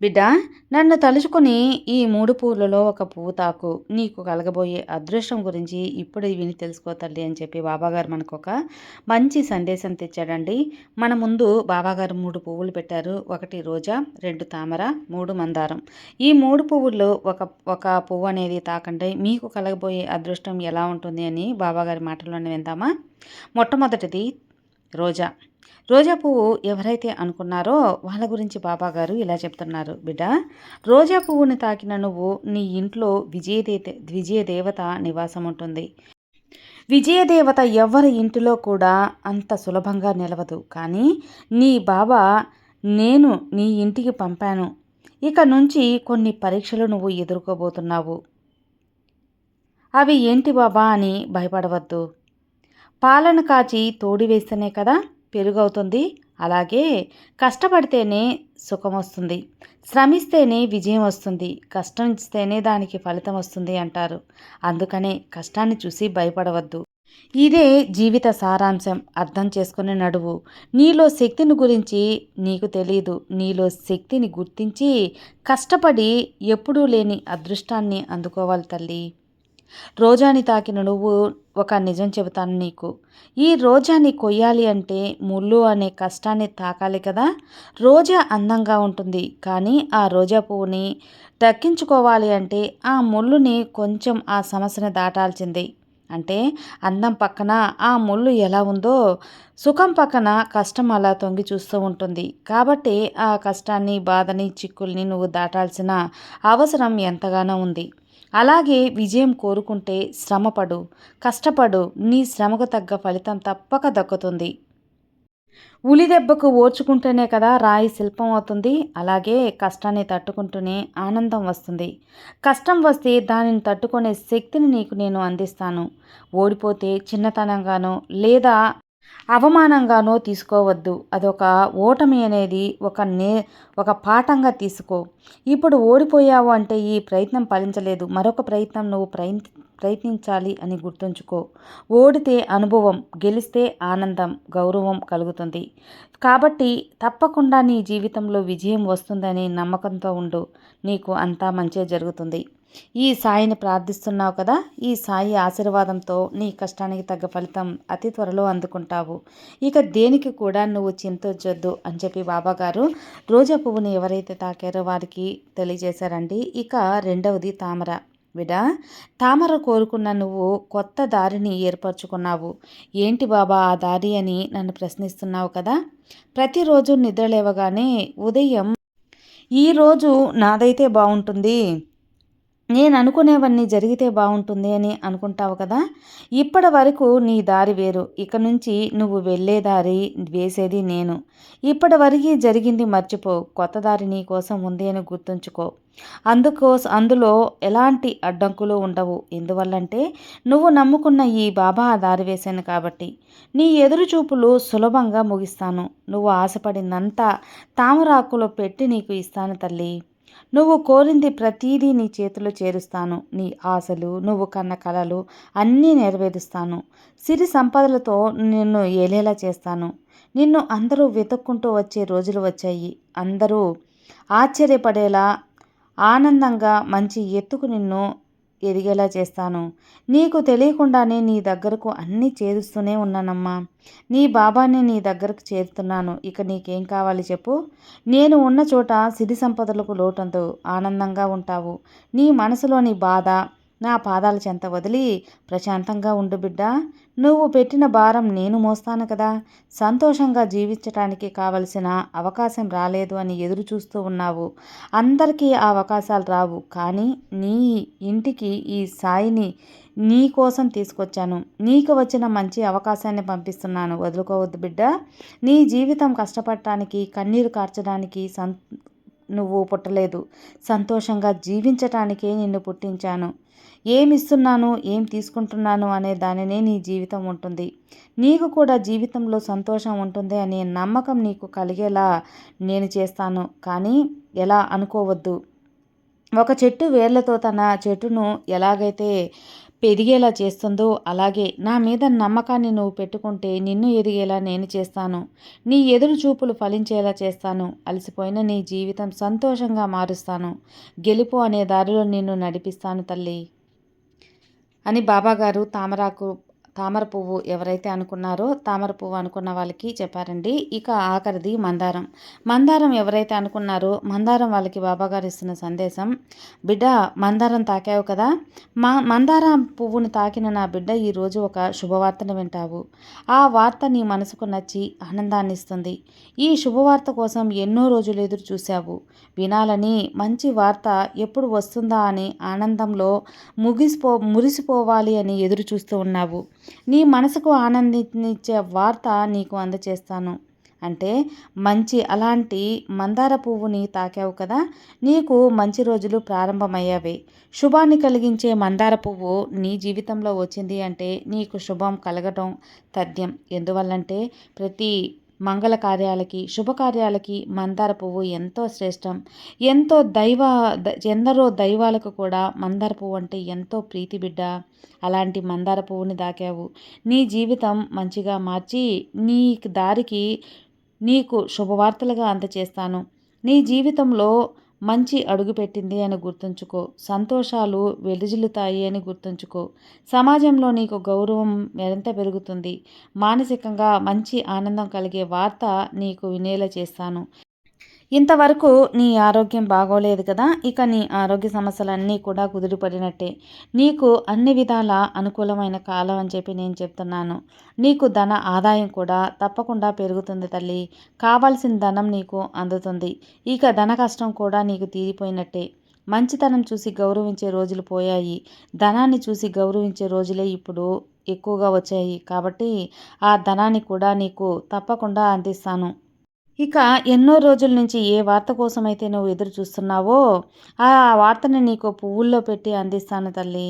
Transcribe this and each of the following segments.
బిడ్డ నన్ను తలుచుకుని ఈ మూడు పూలలో ఒక పువ్వు తాకు. నీకు కలగబోయే అదృష్టం గురించి ఇప్పుడు విని తెలుసుకో తల్లి అని చెప్పి బాబాగారు మనకు ఒక మంచి సందేశం తెచ్చాడండి. మన ముందు బాబాగారు మూడు పువ్వులు పెట్టారు. ఒకటి రోజా రెండు తామర మూడు మందారం. ఈ మూడు పువ్వుల్లో ఒక ఒక పువ్వు అనేది తాకండి. మీకు కలగబోయే అదృష్టం ఎలా ఉంటుంది అని బాబాగారి మాటల్లోనే విందామా? మొట్టమొదటిది రోజా. రోజా పువ్వు ఎవరైతే అనుకున్నారో వాళ్ళ గురించి బాబా గారు ఇలా చెప్తున్నారు బిడ్డ రోజా పువ్వుని తాకిన నువ్వు నీ ఇంట్లో విజయదే విజయదేవత నివాసం ఉంటుంది. విజయదేవత ఎవరి ఇంటిలో కూడా అంత సులభంగా నిలవదు. కానీ నీ బాబా నేను నీ ఇంటికి పంపాను. ఇక నుంచి కొన్ని పరీక్షలు నువ్వు ఎదుర్కోబోతున్నావు. అవి ఏంటి బాబా అని భయపడవద్దు. పాలన కాచి తోడి వేస్తేనే కదా పెరుగవుతుంది. అలాగే కష్టపడితేనే సుఖం వస్తుంది శ్రమిస్తేనే విజయం వస్తుంది. కష్టం ఇస్తేనే దానికి ఫలితం వస్తుంది అంటారు. అందుకనే కష్టాన్ని చూసి భయపడవద్దు. ఇదే జీవిత సారాంశం. అర్థం చేసుకుని నడువు. నీలో శక్తిని గురించి నీకు తెలియదు నీలో శక్తిని గుర్తించి కష్టపడి ఎప్పుడూ లేని అదృష్టాన్ని అందుకోవాలి తల్లి. రోజాని తాకిన నువ్వు ఒక నిజం చెబుతాను నీకు. ఈ రోజాని కొయ్యాలి అంటే ముళ్ళు అనే కష్టాన్ని తాకాలి కదా? రోజా అందంగా ఉంటుంది కానీ ఆ రోజా పువ్వుని దక్కించుకోవాలి అంటే ఆ ముళ్ళుని కొంచెం ఆ సమస్యను దాటాల్సింది. అంటే అందం పక్కన ఆ ముళ్ళు ఎలా ఉందో సుఖం పక్కన కష్టం అలా తొంగి చూస్తూ ఉంటుంది. కాబట్టి ఆ కష్టాన్ని బాధని చిక్కుల్ని నువ్వు దాటాల్సిన అవసరం ఎంతగానో ఉంది. అలాగే విజయం కోరుకుంటే శ్రమపడు కష్టపడు నీ శ్రమకు తగ్గ ఫలితం తప్పక దక్కుతుంది. ఉలి దెబ్బకు ఓర్చుకుంటేనే కదా రాయి శిల్పం అవుతుంది అలాగే కష్టాన్ని తట్టుకుంటూనే ఆనందం వస్తుంది. కష్టం వస్తే దానిని తట్టుకునే శక్తిని నీకు నేను అందిస్తాను. ఓడిపోతే చిన్నతనంగానో లేదా అవమానంగానో తీసుకోవద్దు. అదొక ఓటమి అనేది ఒక నే ఒక పాఠంగా తీసుకో. ఇప్పుడు ఓడిపోయావు అంటే ఈ ప్రయత్నం ఫలించలేదు. మరొక ప్రయత్నం నువ్వు ప్రయత్ ప్రయత్నించాలి అని గుర్తుంచుకో. ఓడితే అనుభవం గెలిస్తే ఆనందం గౌరవం కలుగుతుంది. కాబట్టి తప్పకుండా నీ జీవితంలో విజయం వస్తుందని నమ్మకంతో ఉండు. నీకు అంతా మంచే జరుగుతుంది. ఈ సాయిని ప్రార్థిస్తున్నావు కదా ఈ సాయి ఆశీర్వాదంతో నీ కష్టానికి తగ్గ ఫలితం అతి త్వరలో అందుకుంటావు. ఇక దేనికి కూడా నువ్వు చింతొచ్చొద్దు అని చెప్పి బాబాగారు రోజా పువ్వుని ఎవరైతే తాకారో వారికి తెలియజేశారండి. ఇక రెండవది తామర. విడా తామర కోరుకున్న నువ్వు కొత్త దారిని ఏర్పరచుకున్నావు. ఏంటి బాబా ఆ దారి అని నన్ను ప్రశ్నిస్తున్నావు కదా? ప్రతిరోజు నిద్రలేవగానే ఉదయం ఈరోజు నాదైతే బాగుంటుంది. నేను అనుకునేవన్నీ జరిగితే బాగుంటుంది అని అనుకుంటావు కదా? ఇప్పటి వరకు నీ దారి వేరు. ఇక నుంచి నువ్వు వెళ్ళే దారి వేసేది నేను. ఇప్పటి వరకు జరిగింది మర్చిపో. కొత్త దారి నీ కోసం ఉంది అని గుర్తుంచుకో. అందుకోస అందులో ఎలాంటి అడ్డంకులు ఉండవు. ఎందువల్లంటే నువ్వు నమ్ముకున్న ఈ బాబా దారి వేశాను కాబట్టి. నీ ఎదురు చూపులు సులభంగా ముగిస్తాను. నువ్వు ఆశపడిందంతా తామరాకులో పెట్టి నీకు ఇస్తాను తల్లి. నువ్వు కోరింది ప్రతీదీ నీ చేతిలో చేరుస్తాను. నీ ఆశలు నువ్వు కన్న కలలు అన్నీ నెరవేరుస్తాను. సిరి సంపదలతో నిన్ను ఏలేలా చేస్తాను. నిన్ను అందరూ వెతుక్కుంటూ వచ్చే రోజులు వచ్చాయి. అందరూ ఆశ్చర్యపడేలా ఆనందంగా మంచి ఎత్తుకు నిన్ను ఎదిగేలా చేస్తాను. నీకు తెలియకుండానే నీ దగ్గరకు అన్నీ చేరుస్తూనే ఉన్నానమ్మా. నీ బాబాని నీ దగ్గరకు చేరుతున్నాను. ఇక నీకేం కావాలి చెప్పు. నేను ఉన్న చోట సిరి సంపదలకు లోటంతో ఆనందంగా ఉంటావు. నీ మనసులోని బాధ నా పాదాల చెంత వదిలి ప్రశాంతంగా ఉండు బిడ్డ. నువ్వు పెట్టిన భారం నేను మోస్తాను కదా. సంతోషంగా జీవించటానికి కావలసిన అవకాశం రాలేదు అని ఎదురు చూస్తూ ఉన్నావు. అందరికీ ఆ అవకాశాలు రావు. కానీ నీ ఇంటికి ఈ సాయిని నీ కోసం తీసుకొచ్చాను. నీకు వచ్చిన మంచి అవకాశాన్ని పంపిస్తున్నాను. వదులుకోవద్దు బిడ్డ. నీ జీవితం కష్టపడటానికి కన్నీరు కార్చడానికి సం నువ్వు పుట్టలేదు. సంతోషంగా జీవించటానికే నిన్ను పుట్టించాను. ఏమిస్తున్నాను? ఏం తీసుకుంటున్నాను? అనే దానినే నీ జీవితం ఉంటుంది. నీకు కూడా జీవితంలో సంతోషం ఉంటుంది అనే నమ్మకం నీకు కలిగేలా నేను చేస్తాను. కానీ ఎలా అనుకోవద్దు. ఒక చెట్టు వేర్లతో తన చెట్టును ఎలాగైతే పెరిగేలా చేస్తుందో అలాగే నా మీద నమ్మకాన్ని నువ్వు పెట్టుకుంటే నిన్ను ఎదిగేలా నేను చేస్తాను. నీ ఎదురు చూపులు ఫలించేలా చేస్తాను. అలసిపోయిన నీ జీవితం సంతోషంగా మారుస్తాను. గెలుపు అనే దారిలో నిన్ను నడిపిస్తాను తల్లి. అని బాబాగారు తామరాకు తామర పువ్వు ఎవరైతే అనుకున్నారో తామర పువ్వు అనుకున్న వాళ్ళకి చెప్పారండి. ఇక ఆఖరిది మందారం. మందారం ఎవరైతే అనుకున్నారో మందారం వాళ్ళకి బాబాగారు ఇస్తున్న సందేశం బిడ్డ మందారం తాకావు కదా. మా మందారం పువ్వును తాకిన నా బిడ్డ ఈరోజు ఒక శుభవార్తను వింటావు. ఆ వార్త నీ మనసుకు నచ్చి ఆనందాన్ని ఇస్తుంది. ఈ శుభవార్త కోసం ఎన్నో రోజులు ఎదురు చూశావు. వినాలని మంచి వార్త ఎప్పుడు వస్తుందా అని ఆనందంలో ముగిసిపో మురిసిపోవాలి అని ఎదురు చూస్తూ ఉన్నావు. నీ మనసుకు ఆనందించే వార్త నీకు అందచేస్తాను. అంటే మంచి అలాంటి మందార పువ్వుని తాకావు కదా నీకు మంచి రోజులు ప్రారంభమయ్యావి. శుభాన్ని కలిగించే మందార పువ్వు నీ జీవితంలో వచ్చింది అంటే నీకు శుభం కలగటం తథ్యం. ఎందువల్లంటే ప్రతి మంగళ కార్యాలకి శుభకార్యాలకి మందార పువ్వు ఎంతో శ్రేష్టం. ఎంతో దైవ ఎందరో దైవాలకు కూడా మందార పువ్వు అంటే ఎంతో ప్రీతి బిడ్డ. అలాంటి మందార పువ్వుని దాకావు. నీ జీవితం మంచిగా మార్చి నీ దారికి నీకు శుభవార్తలుగా అందచేస్తాను. నీ జీవితంలో మంచి అడుగుపెట్టింది అని గుర్తుంచుకో. సంతోషాలు వెలుజిల్లుతాయి అని గుర్తుంచుకో. సమాజంలో నీకు గౌరవం మరింత పెరుగుతుంది. మానసికంగా మంచి ఆనందం కలిగే వార్త నీకు వినేలా చేస్తాను. ఇంతవరకు నీ ఆరోగ్యం బాగోలేదు కదా ఇక నీ ఆరోగ్య సమస్యలన్నీ కూడా కుదిరిపడినట్టే. నీకు అన్ని విధాల అనుకూలమైన కాలం అని చెప్పి నేను చెప్తున్నాను. నీకు ధన ఆదాయం కూడా తప్పకుండా పెరుగుతుంది తల్లి. కావాల్సిన ధనం నీకు అందుతుంది. ఇక ధన కష్టం కూడా నీకు తీరిపోయినట్టే. మంచితనం చూసి గౌరవించే రోజులు పోయాయి. ధనాన్ని చూసి గౌరవించే రోజులే ఇప్పుడు ఎక్కువగా వచ్చాయి. కాబట్టి ఆ ధనాన్ని కూడా నీకు తప్పకుండా అందిస్తాను. ఇక ఎన్నో రోజుల నుంచి ఏ వార్త కోసమైతే నువ్వు ఎదురు చూస్తున్నావో ఆ వార్తని నీకు పువ్వుల్లో పెట్టి అందిస్తాను తల్లి.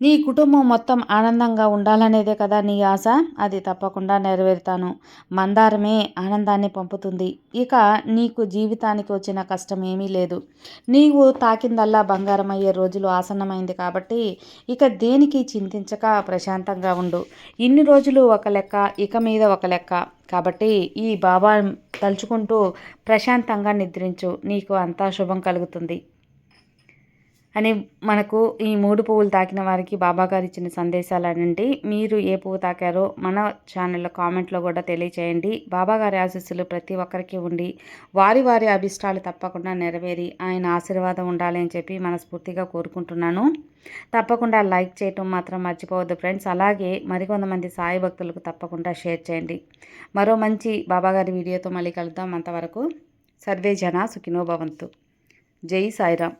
నీ కుటుంబం మొత్తం ఆనందంగా ఉండాలనేదే కదా నీ ఆశ? అది తప్పకుండా నెరవేరుతాను. మందారమే ఆనందాన్ని పంపుతుంది. ఇక నీకు జీవితానికి వచ్చిన కష్టం ఏమీ లేదు. నీవు తాకిందల్లా బంగారం అయ్యే రోజులు ఆసన్నమైంది కాబట్టి ఇక దేనికి చింతించక ప్రశాంతంగా ఉండు. ఇన్ని రోజులు ఒక లెక్క ఇక మీద ఒక లెక్క. కాబట్టి ఈ బాబా తలుచుకుంటూ ప్రశాంతంగా నిద్రించు. నీకు అంతా శుభం కలుగుతుంది. అని మనకు ఈ మూడు పువ్వులు తాకిన వారికి బాబాగారు ఇచ్చిన సందేశాలు అనండి. మీరు ఏ పువ్వు తాకారో మన ఛానల్లో కామెంట్లో కూడా తెలియచేయండి. బాబాగారి ఆశీస్సులు ప్రతి ఒక్కరికి ఉండి వారి వారి అభిష్టాలు తప్పకుండా నెరవేరి ఆయన ఆశీర్వాదం ఉండాలి అని చెప్పి మనస్ఫూర్తిగా కోరుకుంటున్నాను. తప్పకుండా లైక్ చేయటం మాత్రం మర్చిపోవద్దు ఫ్రెండ్స్. అలాగే మరికొంతమంది సాయి భక్తులకు తప్పకుండా షేర్ చేయండి. మరో మంచి బాబాగారి వీడియోతో మళ్ళీ కలుద్దాం. అంతవరకు సర్వే జన సుఖినోభవంతు జై సాయిరామ్.